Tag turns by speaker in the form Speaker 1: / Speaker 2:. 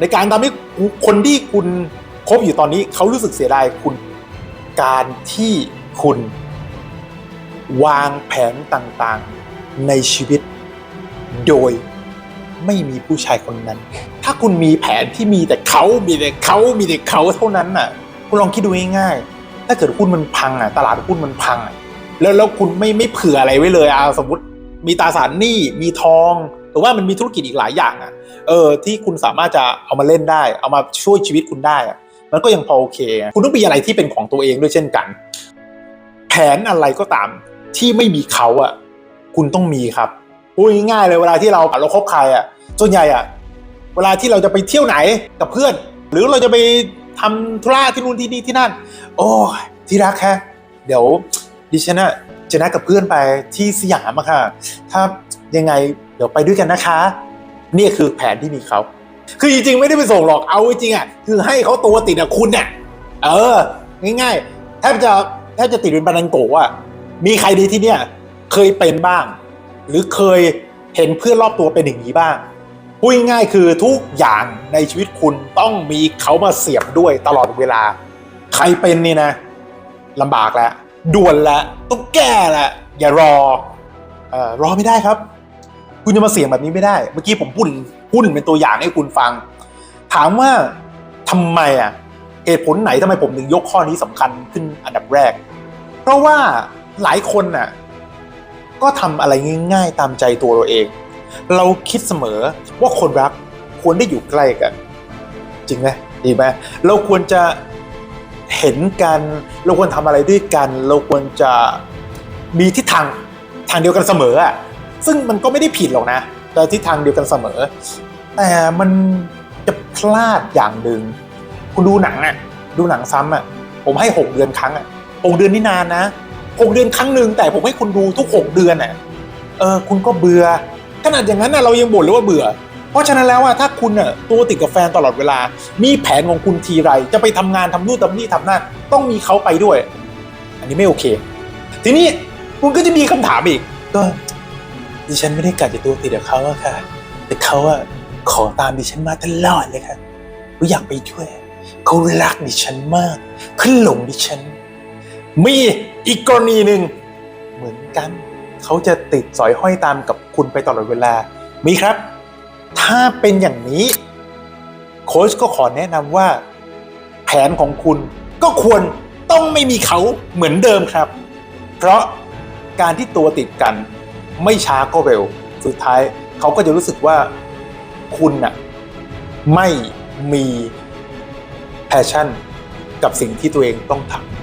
Speaker 1: ในการทำให้คนที่คุณคบอยู่ตอนนี้เขารู้สึกเสียดายคุณ การที่คุณวางแผนต่างๆในชีวิต โดยไม่มีผู้ชายคนนั้น ถ้าคุณมีแผนที่มีแต่เขา มีแต่เขา มีแต่เขาเท่านั้นน่ะ คุณลองคิดดูง่ายๆ ถ้าเกิดหุ้นมันพังอะ ตลาดหุ้นมันพังอะ แล้วแล้วคุณไม่ไม่เผื่ออะไรไว้เลยอะสมมติ มีตราสารหนี้ มีทอง หรือว่ามันมีธุรกิจอีกหลายอย่างอะเออที่คุณสามารถจะเอามาเล่นได้ เอามาช่วยชีวิตคุณได้อะมันก็ยังพอโอเคอะคุณต้องมีอะไรที่เป็นของตัวเองด้วยเช่นกัน แผนอะไรก็ตามที่ไม่มีเขาอะคุณต้องมีครับพูดง่ายๆเลยเวลาที่เราเราคบใครอะส่วนใหญ่อะเวลาที่เราจะไปเที่ยวไหนกับเพื่อน หรือเราจะไปทำธุระที่นู่นที่นี่ที่นั่น โอ้ที่รักแค่เดี๋ยวดิฉันอะจะนัดกับเพื่อนไปที่สยามอะค่ะ ถ้า ยังไงเดี๋ยวไปด้วยกันนะคะ นี่คือแผนที่มีเขาคือจริงๆไม่ได้ไปส่งหรอกเอาจริงๆอะคือให้เขาตัวติดอะคุณเนี่ยเออ ง่ายๆแทบจะแทบจะติดเป็นบันดังโกะอะมีใครดีที่เนี่ยเคยเป็นบ้าง หรือเคยเห็นเพื่อนรอบตัวเป็นอย่างนี้บ้างพูดง่ายคือทุกอย่างในชีวิตคุณต้องมีเขามาเสียบด้วยตลอดเวลา ใครเป็นนี่นะลำบากแล้วด่วนแล้วต้องแก้แล้วอย่ารอเอ่อรอไม่ได้ครับ คุณจะมาเสี่ยงแบบนี้ไม่ได้ เมื่อกี้ผมพูดพูดเป็นตัวอย่างให้คุณฟัง ถามว่าทำไมอะเหตุผลไหนทำไมผมถึงยกข้อนี้สำคัญขึ้นอันดับแรก เพราะว่าหลายคนน่ะ ก็ทำอะไรง่าย ๆ ตามใจตัวเราเอง เราคิดเสมอว่าคนรักควรได้อยู่ใกล้กัน จริงไหมดีไหมเราควรจะเห็นกัน เราควรทำอะไรด้วยกัน เราควรจะมีทิศทางทางเดียวกันเสมออะ ซึ่งมันก็ไม่ได้ผิดหรอกนะแต่ทิศทางเดียวกันเสมอ แต่มันจะพลาดอย่างหนึ่งคุณดูหนังอะดูหนังซ้ำอะผมให้หกเดือนครั้งอะหกเดือนนี่นานนะหกเดือนครั้งหนึ่งแต่ผมให้คุณดูทุกหกเดือนอะเออคุณก็เบื่อขนาดอย่างนั้นนะเรายังบ่นเลยว่าเบื่อ เพราะฉะนั้นแล้วอะถ้าคุณอะตัวติดกับแฟนตลอดเวลา มีแผนของคุณทีไร จะไปทำงานทำนู่นทำนี่ทำนั่นต้องมีเขาไปด้วย อันนี้ไม่โอเค ทีนี้คุณก็จะมีคำถามอีกก็ ดิฉันไม่ได้กะจะตัวติดกับเขาอะค่ะ แต่เขาอะขอตามดิฉันมาตลอดเลยค่ะเขาอยากไปด้วยเขารักดิฉันมากเขาหลงดิฉัน มีอีกกรณีหนึ่งเหมือนกัน เขาจะติดสอยห้อยตามกับคุณไปตลอดเวลา มีครับ ถ้าเป็นอย่างนี้ โค้ชก็ขอแนะนำว่า แผนของคุณก็ควรต้องไม่มีเขาเหมือนเดิมครับ เพราะการที่ตัวติดกัน ไม่ช้าก็เร็ว สุดท้ายเขาก็จะรู้สึกว่าคุณน่ะไม่มีแพชชั่นกับสิ่งที่ตัวเองต้องทำ